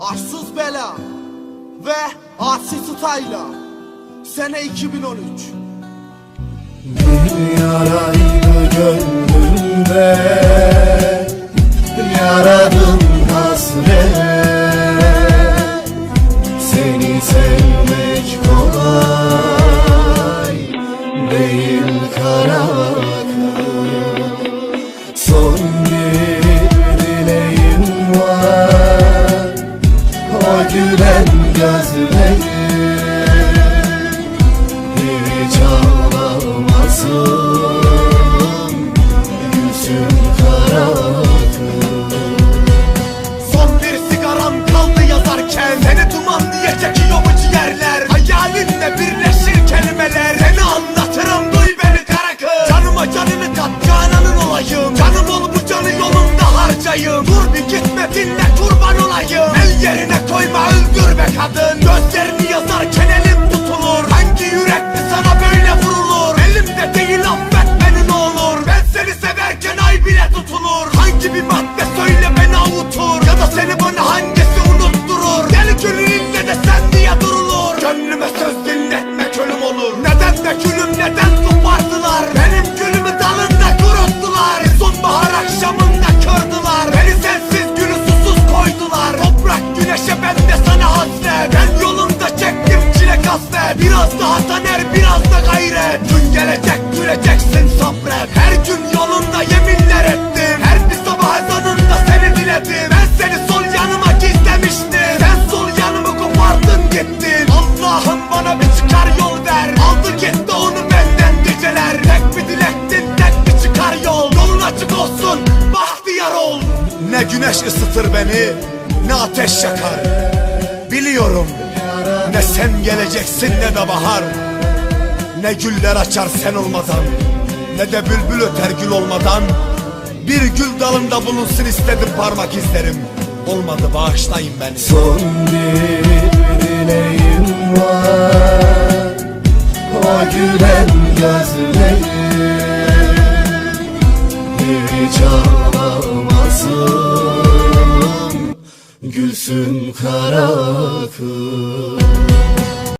Arsız Bela ve Asi Stayla Sene 2013 Bir yaraydı dinle kurban olayım. El yerine koyma öldür be kadın. Gözlerini gelecek güleceksin sabret Her gün yolunda yeminler ettim. Her bir sabah ezanında seni diledim. Ben seni sol yanıma gizlemiştim. Sen sol yanımı kopardın gittin. Allah'ım bana bir çıkar yol ver Aldı gitti onu benden geceler. Tek bir dilektin tek bir çıkar yol. Yolun açık olsun bahtiyar ol. Ne güneş ısıtır beni ne ateş yakar. Biliyorum ne sen geleceksin ne de bahar Ne güller açar sen olmadan Ne de bülbül öter gül olmadan. Bir gül dalında bulunsun istedim parmak izlerim. Olmadı bağışlayın beni. Son bir dileğim var O gülen gözlerim. Hiç ağlamasın Gülsün kara kız